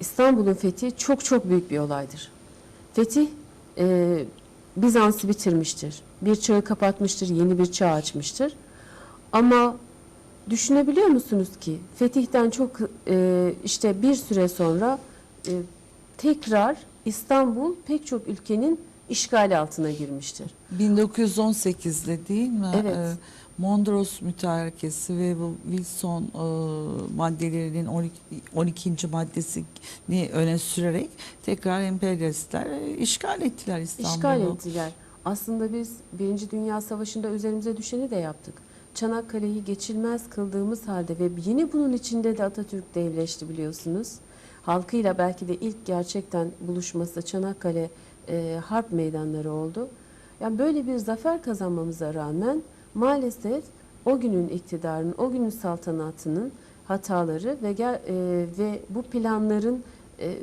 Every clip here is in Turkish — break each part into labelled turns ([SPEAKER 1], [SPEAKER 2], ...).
[SPEAKER 1] İstanbul'un fethi çok çok büyük bir olaydır. Fetih e, Bizans'ı bitirmiştir. Bir çağı kapatmıştır, yeni bir çağ açmıştır. Ama düşünebiliyor musunuz ki fetihten çok e, işte bir süre sonra e, tekrar İstanbul pek çok ülkenin işgali altına girmiştir.
[SPEAKER 2] 1918'de değil mi?
[SPEAKER 1] Evet.
[SPEAKER 2] Ee, Mondros mütarekesi ve bu Wilson e, maddelerinin 12, 12. maddesini öne sürerek tekrar emperyalistler e, işgal ettiler İstanbul'u.
[SPEAKER 1] İşgal ettiler. Aslında biz Birinci Dünya Savaşı'nda üzerimize düşeni de yaptık. Çanakkale'yi geçilmez kıldığımız halde ve yine bunun içinde de Atatürk devleşti biliyorsunuz. Halkıyla belki de ilk gerçekten buluşması Çanakkale e, harp meydanları oldu. Yani böyle bir zafer kazanmamıza rağmen maalesef o günün iktidarının, o günün saltanatının hataları ve e, ve bu planların e,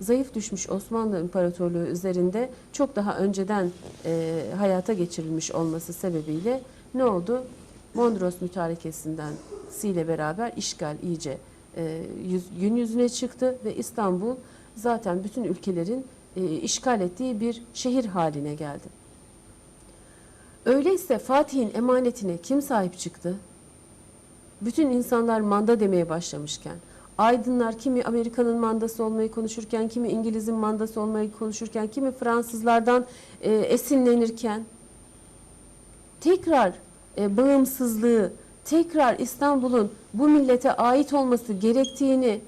[SPEAKER 1] zayıf düşmüş Osmanlı İmparatorluğu üzerinde çok daha önceden e, hayata geçirilmiş olması sebebiyle ne oldu? Mondros mütarekesinden ile beraber işgal iyice e, yüz, gün yüzüne çıktı ve İstanbul zaten bütün ülkelerin e, işgal ettiği bir şehir haline geldi. Öyleyse Fatih'in emanetine kim sahip çıktı? Bütün insanlar manda demeye başlamışken, aydınlar kimi Amerika'nın mandası olmayı konuşurken, kimi İngiliz'in mandası olmayı konuşurken, kimi Fransızlardan e, esinlenirken, tekrar e, bağımsızlığı, tekrar İstanbul'un bu millete ait olması gerektiğini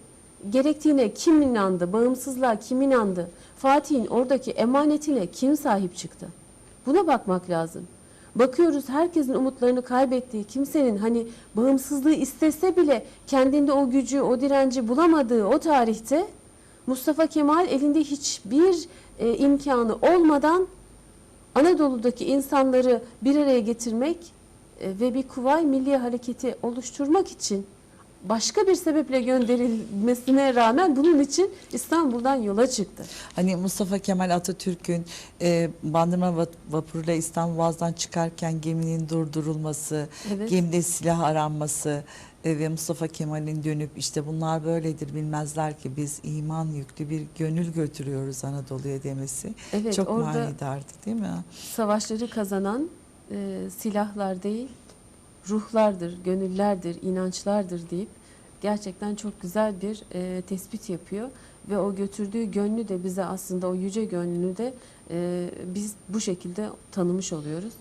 [SPEAKER 1] gerektiğine kim inandı? Bağımsızlığa kim inandı? Fatih'in oradaki emanetine kim sahip çıktı? Buna bakmak lazım. Bakıyoruz herkesin umutlarını kaybettiği, kimsenin hani bağımsızlığı istese bile kendinde o gücü, o direnci bulamadığı o tarihte Mustafa Kemal elinde hiçbir e, imkanı olmadan Anadolu'daki insanları bir araya getirmek e, ve bir Kuvay Milli Hareketi oluşturmak için başka bir sebeple gönderilmesine rağmen bunun için İstanbul'dan yola çıktı.
[SPEAKER 2] Hani Mustafa Kemal Atatürk'ün e, Bandırma va- vapuruyla İstanbul Boğaz'dan çıkarken geminin durdurulması,
[SPEAKER 1] Evet.
[SPEAKER 2] gemide silah aranması e, ve Mustafa Kemal'in dönüp işte bunlar böyledir bilmezler ki biz iman yüklü bir gönül götürüyoruz Anadolu'ya demesi
[SPEAKER 1] Evet,
[SPEAKER 2] çok manidardı değil mi?
[SPEAKER 1] savaşları kazanan e, silahlar değil, ruhlardır, gönüllerdir, inançlardır deyip gerçekten çok güzel bir e, tespit yapıyor ve o götürdüğü gönlü de bize aslında o yüce gönlünü de e, biz bu şekilde tanımış oluyoruz.